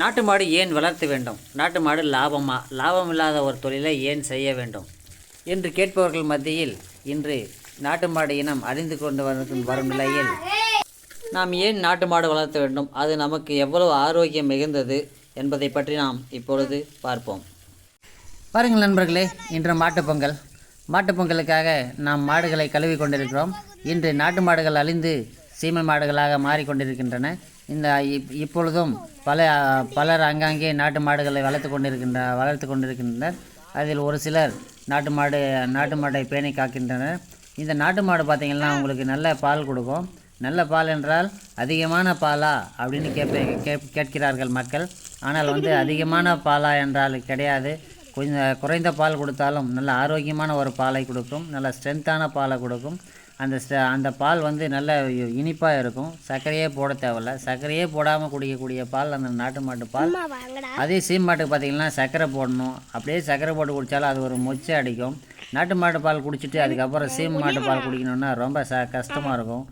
நாட்டு மாடு ஏன் வளர்த்த வேண்டும்? நாட்டு மாடு லாபமா? லாபம் இல்லாத ஒரு தொழிலை ஏன் செய்ய வேண்டும்? என்று கேட்பவர்கள் மத்தியில் இன்று நாட்டு மாடு இனம் அழிந்து கொண்டு வரும் வரும் நிலையில் நாம் ஏன் நாட்டு மாடு வளர்த்த வேண்டும்? அது நமக்கு எவ்வளவு ஆரோக்கியம் மிகுந்தது என்பதை பற்றி நாம் இப்பொழுது பார்ப்போம். பாருங்கள் நண்பர்களே இன்று மாட்டுப்பொங்கல் மாட்டுப்பொங்கலுக்காக மாட்டுப் பொங்கலுக்காக நாம் மாடுகளை கழுவி கொண்டிருக்கிறோம். இன்று நாட்டு மாடுகள் அழிந்து சீமை மாடுகளாக மாறிக்கொண்டிருக்கின்றன இந்த இப்- இப்பொழுதும் பல பலர் அங்காங்கே நாட்டு மாடுகளை வளர்த்து கொண்டிருக்கின்ற வளர்த்து கொண்டிருக்கின்றனர். அதில் ஒரு சிலர் நாட்டு மாடு நாட்டு மாட்டை பேணி காக்கின்றனர். இந்த நாட்டு மாடு பார்த்திங்கன்னா உங்களுக்கு நல்ல பால் கொடுக்கும். நல்ல பால் என்றால் அதிகமான பாலா அப்படின்னு கேட்ப கேப் கேட்கிறார்கள் மக்கள். ஆனால் வந்து அதிகமான பாலா என்றால் கிடையாது. கொஞ்சம் குறைந்த பால் கொடுத்தாலும் நல்ல ஆரோக்கியமான ஒரு பாலை கொடுக்கும். நல்ல ஸ்ட்ரென்த்தான பாலை கொடுக்கும். அந்த அந்த பால் வந்து நல்ல இனிப்பாக இருக்கும். சர்க்கரையே போட தேவையில்ல. சர்க்கரையே போடாமல் குடிக்கக்கூடிய பால் அந்த நாட்டு மாட்டு பால். அதே சீம் மாட்டுக்கு பார்த்தீங்கன்னா சர்க்கரை போடணும். அப்படியே சர்க்கரை போட்டு குடித்தாலும் அது ஒரு மொச்சை அடிக்கும். நாட்டு மாட்டு பால் குடிச்சிட்டு அதுக்கப்புறம் சீம் மாட்டு பால் குடிக்கணும்னா ரொம்ப ச கஷ்டமாக இருக்கும்.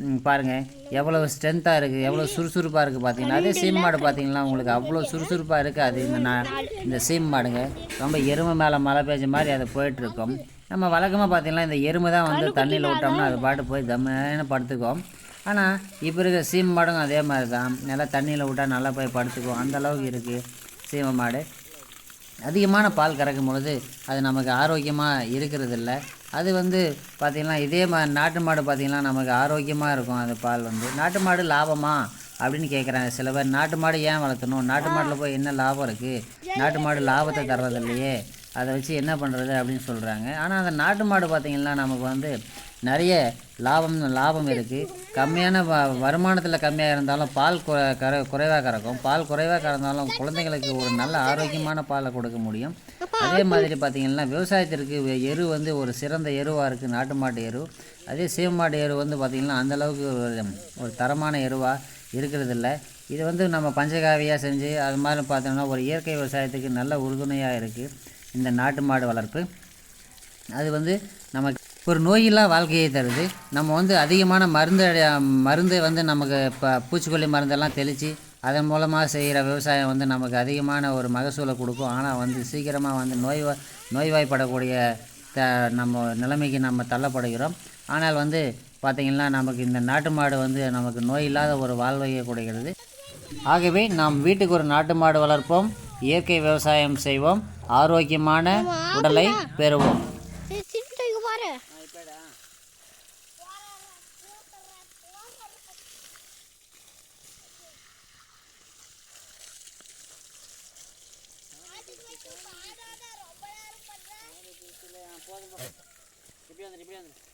ம், பாருங்க. எவ்வளோ ஸ்ட்ரென்த்தாக இருக்குது எவ்வளோ சுறுசுறுப்பாக இருக்குது பார்த்தீங்கன்னா அதே சீம் மாடு பார்த்தீங்கன்னா உங்களுக்கு அவ்வளோ சுறுசுறுப்பாக இருக்காது. இந்த நான் இந்த சீம் மாடுங்க. ரொம்ப எருமை மேலே மழை பெஞ்ச மாதிரி அது போயிட்டுருக்கும் நம்ம வழக்கமாக பார்த்தீங்கன்னா இந்த எருமை தான் வந்து தண்ணியில் விட்டோம்னா அது பாட்டு போய் தம்மேன்னு படுத்துக்கும். ஆனால் இப்போ இருக்கிற சீம் மாடும் அதே மாதிரி தான். நல்லா தண்ணியில் விட்டால் நல்லா போய் படுத்துக்கும். அந்த அளவுக்கு இருக்குது சீமை மாடு. அதிகமான பால் கறக்கும் பொழுது அது நமக்கு ஆரோக்கியமாக இருக்கிறது இல்ல அது வந்து பார்த்திங்கன்னா இதே மா நாட்டு மாடு பார்த்திங்கன்னா நமக்கு ஆரோக்கியமாக இருக்கும் அந்த பால் வந்து. நாட்டு மாடு லாபமா அப்படின்னு கேட்குறாங்க சில பேர். நாட்டு மாடு ஏன் வளர்த்தணும்? நாட்டு மாட்டில் போய் என்ன லாபம் இருக்குது நாட்டு மாடு லாபத்தை தர்றது இல்லையே அதை வச்சு என்ன பண்ணுறது அப்படின்னு சொல்கிறாங்க ஆனால் அந்த நாட்டு மாடு பார்த்திங்கன்னா நமக்கு வந்து நிறைய லாபம் லாபம் இருக்குது கம்மியான வ வருமானத்தில் கம்மியாக இருந்தாலும் பால் குறை கர குறைவாக கறக்கும். பால் குறைவாக கறந்தாலும் குழந்தைங்களுக்கு ஒரு நல்ல ஆரோக்கியமான பாலை கொடுக்க முடியும். அதே மாதிரி பார்த்திங்கன்னா விவசாயத்திற்கு எரு வந்து ஒரு சிறந்த எருவாக இருக்குது நாட்டு மாட்டு எரு. அதே சீம மாட்டு எரு வந்து பார்த்திங்கன்னா அந்தளவுக்கு ஒரு ஒரு தரமான எருவாக இருக்கிறதில்ல. இது வந்து நம்ம பஞ்சகாவியாக செஞ்சு அது மாதிரி பார்த்தோம்னா ஒரு இயற்கை விவசாயத்துக்கு நல்ல உறுதுணையாக இருக்குது இந்த நாட்டு மாடு வளர்ப்பு. அது வந்து நமக்கு ஒரு நோயில்லா வாழ்க்கையை தருது. நம்ம வந்து அதிகமான மருந்து மருந்து வந்து நமக்கு இப்போ பூச்சிக்கொல்லி மருந்தெல்லாம் தெளித்து அதன் மூலமாக செய்கிற விவசாயம் வந்து நமக்கு அதிகமான ஒரு மகசூலை கொடுக்கும். ஆனால் வந்து சீக்கிரமாக வந்து நோய் நோய்வாய்ப்படக்கூடிய த நம்ம நிலைமைக்கு நம்ம தள்ளப்படுகிறோம். ஆனால் வந்து பார்த்திங்கன்னா நமக்கு இந்த நாட்டு மாடு வந்து நமக்கு நோய் இல்லாத ஒரு வாழ்வையை கொடுக்கிறது. ஆகவே நாம் வீட்டுக்கு ஒரு நாட்டு மாடு வளர்ப்போம். இயற்கை விவசாயம் செய்வோம். ஆரோக்கியமான உடலை பெறுவோம். இப்படி வந்து இப்படி வந்து